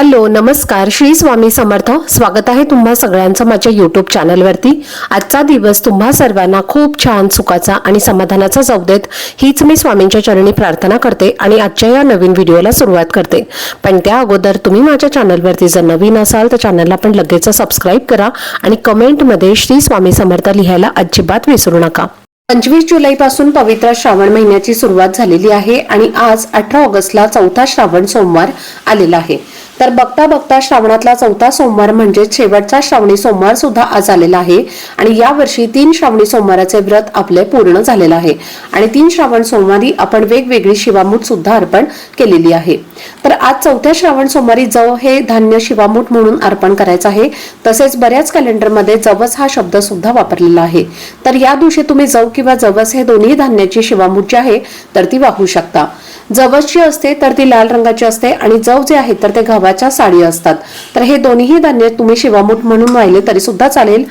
Hello नमस्कार. श्री स्वामी समर्थ. स्वागत आहे तुम्हा सगळ्यांचं माझ्या यूट्यूब चॅनलवरती आजचा दिवस तुम्हा सर्वांना खूप छान सुखाचा आणि समाधानाचा जाऊ देत हीच मी स्वामींच्या चरणी प्रार्थना करते आणि आजच्या या नवीन व्हिडिओला सुरुवात करते. पण त्या अगोदर तुम्ही माझ्या चॅनलवरती जर नवीन असाल तर चॅनलला पण लगेच सबस्क्राईब करा आणि कमेंटमध्ये श्री स्वामी समर्थ लिहायला अजिबात विसरू नका. पंचवीस जुलैपासून पवित्र श्रावण महिन्याची सुरुवात झालेली आहे आणि आज अठरा ऑगस्टला चौथा श्रावण सोमवार आलेला आहे. तर बघता बघता श्रावणातला चौथा सोमवार म्हणजे शेवटचा श्रावणी सोमवार सुद्धा आज आलेला आहे. आणि या वर्षी तीन श्रावणी सोमवाराचे व्रत आपले पूर्ण झालेलं आहे. आणि तीन श्रावण सोमवारी आपण वेगवेगळी शिवामूठ सुद्धा अर्पण केलेली आहे. तर आज चौथ्या श्रावण सोमवारी जव हे धान्य शिवामूठ म्हणून अर्पण करायचं आहे. तसेच बऱ्याच कॅलेंडरमध्ये जवस हा शब्द सुद्धा वापरलेला आहे. तर या दिवशी तुम्ही जव किंवा जवस हे दोन्ही धान्याची शिवामूठ जी आहे तर ती वाहू शकता. जवसची असते तर ती लाल रंगाची असते आणि जव जे आहे तर ते गव्हाच्या साडी असतात. तर हे दोन्हीही धान्य तुम्ही शिवामूठ म्हणून वाहिले तरी सुद्धा चालेल.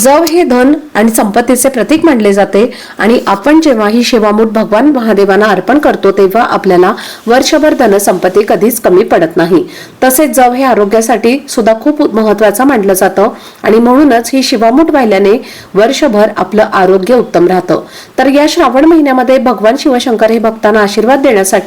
जव हे धन आणि संपत्तीचे प्रतीक मानले जाते आणि आपण जेव्हा ही शिवामूठ भगवान महादेवांना अर्पण करतो तेव्हा आपल्याला वर्षभर धनसंपत्ती कधीच कमी पडत नाही. तसेच जव हे आरोग्यासाठी सुद्धा खूप महत्वाचं मानलं जातं आणि म्हणूनच ही शिवामूठ वाहिल्याने वर्षभर आपलं आरोग्य उत्तम राहतं. तर या श्रावण महिन्यामध्ये भगवान शिवशंकर हे भक्तांना आशीर्वाद देण्यासाठी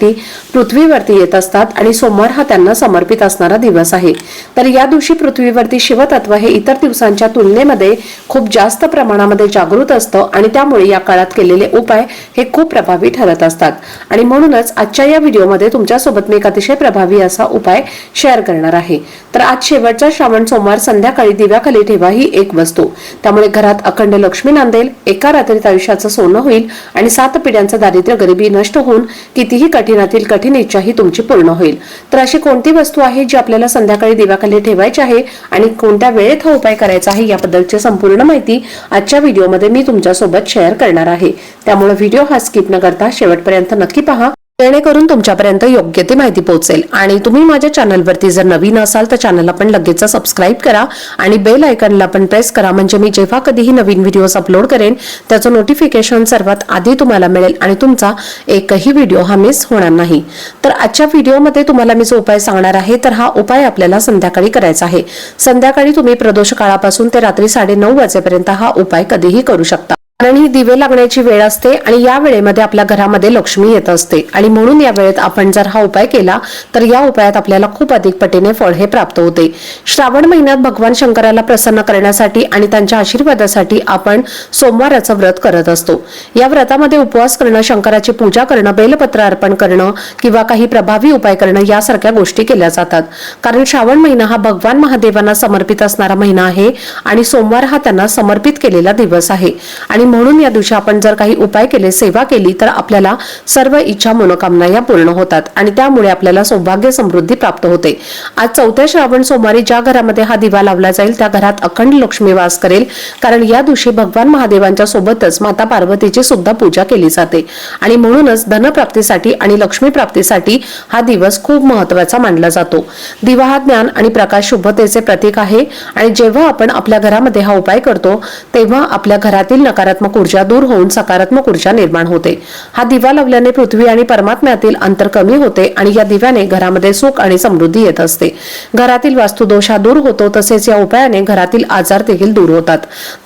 पृथ्वीवरती येत असतात आणि सोमवार हा त्यांना समर्पित असणारा दिवस आहे. तर या दिवशी पृथ्वीवरती शिवतत्व हे इतर दिवसांच्या तुलनेमध्ये खूप जास्त प्रमाणामध्ये जागृत असतं आणि त्यामुळे या काळात केलेले उपाय हे खूप प्रभावी ठरत असतात. आणि म्हणूनच आजच्या या व्हिडिओमध्ये तुमच्यासोबत मी एक अतिशय प्रभावी असा उपाय शेअर करणार आहे. तर आज शेवटचा श्रावण सोमवार संध्याकाळी दिव्याखाली ठेवा ही एक वस्तू. त्यामुळे घरात अखंड लक्ष्मी नांदेल एका रात्रीत आयुष्याचं सोनं होईल आणि सात पिढ्यांचं दारिद्र्य गरिबी नष्ट होऊन कितीही कठीण कठीणातील कठीण इच्छाही तुमची पूर्ण होईल. तर अशी कोणती वस्तू आहे जी आपल्याला संध्याकाळी दिव्याखाली ठेवायची आहे आणि कोणत्या वेळेत हा उपाय करायचा आहे याबद्दलची संपूर्ण माहिती आजच्या व्हिडिओमध्ये मी तुमच्यासोबत शेअर करणार आहे. त्यामुळे व्हिडिओ हा स्किप न करता शेवटपर्यंत नक्की पहा. जेणेकरून तुमच्यापर्यंत योग्य ती माहिती पोहोचेल. आणि तुम्ही माझ्या चॅनलवरती जर नवीन असाल तर चॅनलला पण लगेच सबस्क्राईब करा आणि बेल आयकनला पण प्रेस करा. म्हणजे मी जेव्हा कधीही नवीन व्हिडिओज अपलोड करेन त्याचं नोटिफिकेशन सर्वात आधी तुम्हाला मिळेल आणि तुमचा एकही व्हिडिओ हा मिस होणार नाही. तर आजच्या व्हिडिओमध्ये तुम्हाला मी जो उपाय सांगणार आहे तर हा उपाय आपल्याला संध्याकाळी करायचा आहे. संध्याकाळी तुम्ही प्रदोष काळापासून ते रात्री साडे नऊ वाजेपर्यंत हा उपाय कधीही करू शकता. कारण ही दिवे लागण्याची वेळ असते आणि या वेळेमध्ये आपल्या घरामध्ये लक्ष्मी येत असते. आणि म्हणून या वेळेत आपण जर हा उपाय केला तर या उपायात आपल्याला खूप अधिक पटीने फळ हे प्राप्त होते. श्रावण महिन्यात भगवान शंकराला प्रसन्न करण्यासाठी आणि त्यांच्या आशीर्वादासाठी आपण सोमवाराचं व्रत करत असतो. या व्रतामध्ये उपवास करणं शंकराची पूजा करणं बेलपत्र अर्पण करणं किंवा काही प्रभावी उपाय करणं यासारख्या गोष्टी केल्या जातात. कारण श्रावण महिना हा भगवान महादेवांना समर्पित असणारा महिना आहे आणि सोमवार हा त्यांना समर्पित केलेला दिवस आहे. आणि म्हणून या दिवशी आपण जर काही उपाय केले सेवा केली तर आपल्याला सर्व इच्छा मनोकामना या पूर्ण होतात आणि त्यामुळे आपल्याला सौभाग्य समृद्धी प्राप्त होते. आज चौथ्या श्रावण सोमवारी ज्या घरामध्ये हा दिवा लावला जाईल त्या घरात अखंड लक्ष्मी वास करेल. कारण या दिवशी भगवान महादेवांच्या सोबतच माता पार्वतीची सुद्धा पूजा केली जाते. आणि म्हणूनच धनप्राप्तीसाठी आणि लक्ष्मी प्राप्तीसाठी हा दिवस खूप महत्त्वाचा मानला जातो. दिवा हा ज्ञान आणि प्रकाश शुभतेचे प्रतीक आहे. आणि जेव्हा आपण आपल्या घरामध्ये हा उपाय करतो तेव्हा आपल्या घरातील नकारात्मक ऊर्जा दूर होऊन सकारात्मक ऊर्जा निर्माण होते. हा दिवा लावल्याने पृथ्वी आणि परमात्म्यातील अंतर कमी होते आणि या दिव्याने घरामध्ये सुख आणि समृद्धी येत असते. घरातील वास्तुदोष हा दूर होतो तसेच या उपायाने घरातील आजार देखील दूर होतात.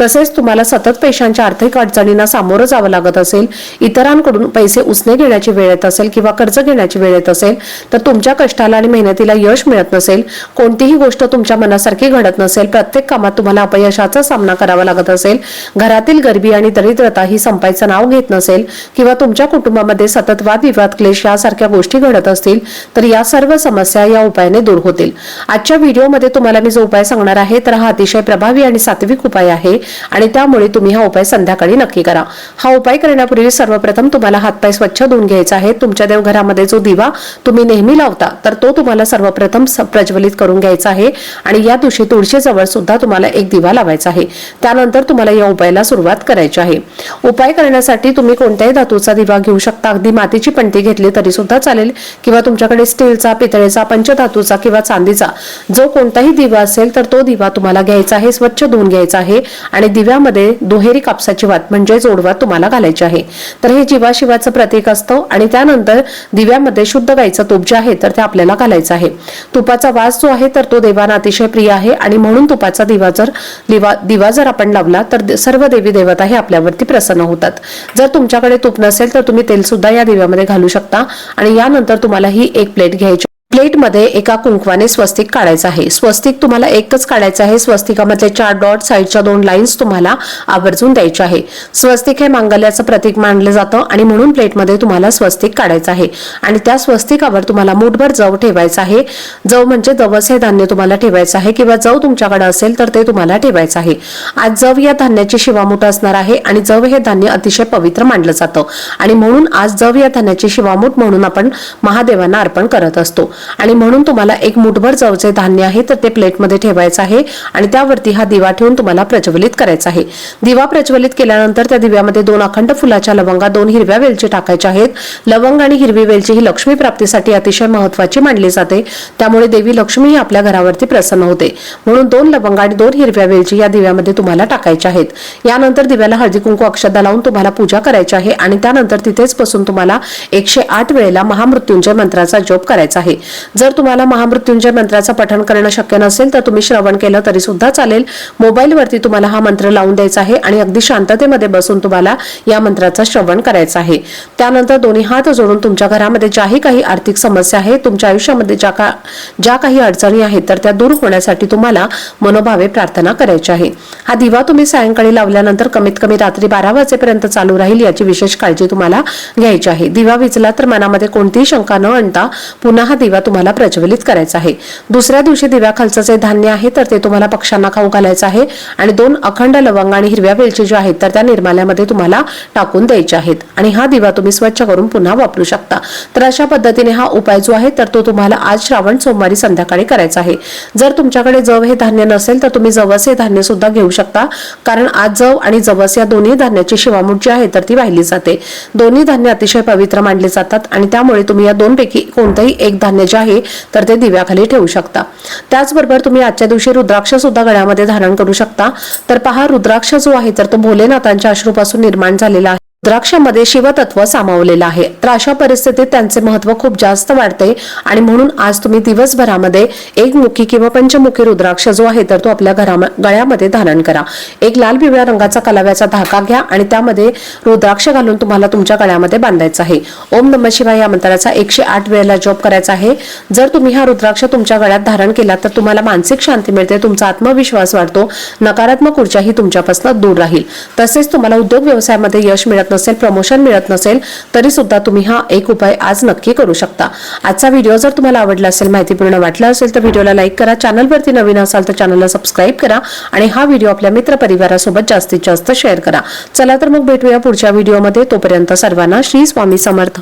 तसेच तुम्हाला सतत पैशांच्या आर्थिक अडचणींना सामोरं जावं लागत असेल इतरांकडून पैसे उसने घेण्याची वेळ येत असेल किंवा कर्ज घेण्याची वेळ येत असेल तर तुमच्या कष्टाला आणि मेहनतीला यश मिळत नसेल कोणतीही गोष्ट तुमच्या मनासारखी घडत नसेल प्रत्येक कामात तुम्हाला अपयशाचा सामना करावा लागत असेल. घरातील गरिबी आणि आणि दरिद्रता ही संपायचं नाव घेत नसेल किंवा तुमच्या कुटुंबामध्ये सतत वादविवाद क्लेश यासारख्या गोष्टी घडत असतील तर या सर्व समस्या या उपायाने दूर होतील. आजच्या व्हिडिओमध्ये तुम्हाला मी जो उपाय सांगणार आहे तर हा अतिशय प्रभावी आणि सात्विक उपाय आहे आणि त्यामुळे तुम्ही हा उपाय संध्याकाळी नक्की करा. हा उपाय करण्यापूर्वी सर्वप्रथम तुम्हाला हातपाय स्वच्छ धुवून घ्यायचा आहे. तुमच्या देवघरामध्ये जो दिवा तुम्ही नेहमी लावता तर तो तुम्हाला सर्वप्रथम प्रज्वलित करून घ्यायचा आहे आणि या दिवशी तुळशीजवळ सुद्धा तुम्हाला एक दिवा लावायचा आहे. त्यानंतर तुम्हाला या उपायाला सुरुवात करायची करायचे आहे. उपाय करण्यासाठी तुम्ही कोणत्याही धातूचा दिवा घेऊ शकता. अगदी मातीची पणती घेतली तरी सुद्धा चालेल. किंवा तुमच्याकडे स्टीलचा पितळेचा पंचधातूचा किंवा चांदीचा जो कोणताही दिवा असेल तर तो दिवा तुम्हाला घ्यायचा आहे स्वच्छ धुवून घ्यायचा आहे. आणि दिव्यामध्ये दुहेरी कापसाची वात म्हणजे जोडवात तुम्हाला घालायची आहे. तर हे जीवाशिवाचं प्रतीक असतं. आणि त्यानंतर दिव्यामध्ये शुद्ध गाईचं तूप जे आहे तर ते आपल्याला घालायचं आहे. तुपाचा वास जो आहे तर तो देवांना अतिशय प्रिय आहे. आणि म्हणून तुपाचा दिवा जर दिवा दिवा जर आपण लावला तर सर्व देवी देवता हे आपल्यावरती प्रसन्न होतात. जर तुमच्याकडे तूप नसेल तर तुम्ही तेल सुद्धा या दिव्यामध्ये घालू शकता. आणि यानंतर तुम्हाला ही एक प्लेट घ्यायची प्लेटमध्ये एका कुंकवाने स्वस्तिक काढायचं आहे. स्वस्तिक तुम्हाला एकच काढायचं आहे. स्वस्तिकामधले चार डॉट साईडच्या दोन लाईन्स तुम्हाला आवर्जून द्यायच्या आहे. स्वस्तिक हे मांगल्याचं प्रतीक मानलं जातं आणि म्हणून प्लेटमध्ये तुम्हाला स्वस्तिक काढायचं आहे. आणि त्या स्वस्तिकावर तुम्हाला मुठभर जव ठेवायचं आहे. जव म्हणजे जवस हे धान्य तुम्हाला ठेवायचं आहे किंवा जव तुमच्याकडे असेल तर ते तुम्हाला ठेवायचं आहे. आज जव या धान्याची शिवामूठ असणार आहे आणि जव हे धान्य अतिशय पवित्र मानलं जातं. आणि म्हणून आज जव या धान्याची शिवामूठ म्हणून आपण महादेवांना अर्पण करत असतो. आणि म्हणून तुम्हाला एक मुठभर चवचे धान्य आहे तर ते प्लेटमध्ये ठेवायचं आहे आणि त्यावरती हा दिवा ठेवून तुम्हाला प्रज्वलित करायचा आहे. दिवा प्रज्वलित केल्यानंतर त्या दिव्यामध्ये दोन अखंड फुलाच्या लवंगा दोन हिरव्या वेलची टाकायच्या आहेत. लवंग आणि हिरवी वेलची ही लक्ष्मी प्राप्तीसाठी अतिशय महत्वाची मानली जाते. त्यामुळे देवी लक्ष्मी ही आपल्या घरावरती प्रसन्न होते. म्हणून दोन लवंग आणि दोन हिरव्या वेलची या दिव्यामध्ये तुम्हाला टाकायच्या आहेत. यानंतर दिव्याला हळदी कुंकू अक्षदा लावून तुम्हाला पूजा करायची आहे आणि त्यानंतर तिथेच बसून तुम्हाला एकशे आठ वेळेला महामृत्युंजय मंत्राचा जप करायचा आहे. जर तुम्हाला महामृत्युंजय मंत्राचं पठण करणं शक्य नसेल तर तुम्ही श्रवण केलं तरी सुद्धा चालेल. मोबाईलवरती तुम्हाला हा मंत्र लावून द्यायचा आहे आणि अगदी शांततेमध्ये बसून तुम्हाला या मंत्राचं श्रवण करायचं आहे. त्यानंतर दोन्ही हात जोडून तुमच्या घरामध्ये ज्याही काही आर्थिक समस्या आहेत तुमच्या आयुष्यामध्ये ज्या का ज्या काही अडचणी आहेत तर त्या दूर होण्यासाठी तुम्हाला मनोभावे प्रार्थना करायची आहे. हा दिवा तुम्ही सायंकाळी लावल्यानंतर कमीत कमी रात्री बारा वाजेपर्यंत चालू राहील याची विशेष काळजी तुम्हाला घ्यायची आहे. दिवा विचला तर मनामध्ये कोणतीही शंका न आणता पुन्हा हा दिवा तुम्हाला प्रज्वलित करायचा आहे. दुसऱ्या दिवशी दिव्याखालचं जे धान्य आहे तर ते तुम्हाला पक्ष्यांना खाऊ घालायचं आहे. आणि दोन अखंड लवंग आणि हिरव्या वेलची ज्या आहेत तर त्या निर्माल्यामध्ये तुम्हाला टाकून द्यायच्या आहेत. आणि हा दिवा तुम्ही स्वच्छ करून पुन्हा वापरू शकता. तर अशा पद्धतीने हा उपाय जो आहे तर तो तुम्हाला आज श्रावण सोमवारी संध्याकाळी करायचा आहे. जर तुमच्याकडे जव हे धान्य नसेल तर तुम्ही जवस हे धान्य सुद्धा घेऊ शकता. कारण आज जव आणि जवस या दोन्ही धान्याची शिवामूठ जी आहे तर ती वाहिली जाते. दोन्ही धान्य अतिशय पवित्र मानले जातात. आणि त्यामुळे तुम्ही या दोनपैकी कोणतंही एक धान्य जे आहे तर ते दिव्याखाली ठेवू शकता. त्याचबरोबर तुम्ही आजच्या दिवशी रुद्राक्ष सुद्धा गळ्यामध्ये धारण करू शकता. तर पहा रुद्राक्ष जो आहे तर तो भोलेनाथांच्या अश्रूपासून निर्माण झालेला आहे. द्राक्षामध्ये शिवतत्व सामावलेलं आहे. तर अशा परिस्थितीत त्यांचे महत्त्व खूप जास्त वाढते आणि म्हणून आज तुम्ही दिवसभरामध्ये एक मुखी किंवा पंचमुखी रुद्राक्ष जो आहे तर तो आपल्या घरा गळ्यामध्ये धारण करा. एक लाल पिवळ्या रंगाचा कलाव्याचा धाका घ्या आणि त्यामध्ये रुद्राक्ष घालून तुम्हाला तुमच्या गळ्यामध्ये बांधायचा आहे. ओम नम शिवाय या मंत्राचा एकशे आठ वेळेला जॉब करायचा आहे. जर तुम्ही हा रुद्राक्ष तुमच्या गळ्यात धारण केला तर तुम्हाला मानसिक शांती मिळते तुमचा आत्मविश्वास वाढतो नकारात्मक ऊर्जाही तुमच्यापासून दूर राहील. तसेच तुम्हाला उद्योग व्यवसायामध्ये यश मिळत नसेल प्रमोशन मिळत नसेल तरी सुद्धा तुम्ही हा एक उपाय आज नक्की करू शकता. आजचा व्हिडिओ जर तुम्हाला आवडला असेल माहितीपूर्ण वाटला असेल तर व्हिडिओला लाईक करा. चॅनलवरती नवीन असाल तर चॅनलला सबस्क्राईब करा. आणि हा व्हिडिओ आपल्या मित्र परिवारासोबत जास्तीत जास्त शेअर करा. चला तर मग भेटूया पुढच्या व्हिडिओमध्ये तोपर्यंत सर्वांना श्री स्वामी समर्थ.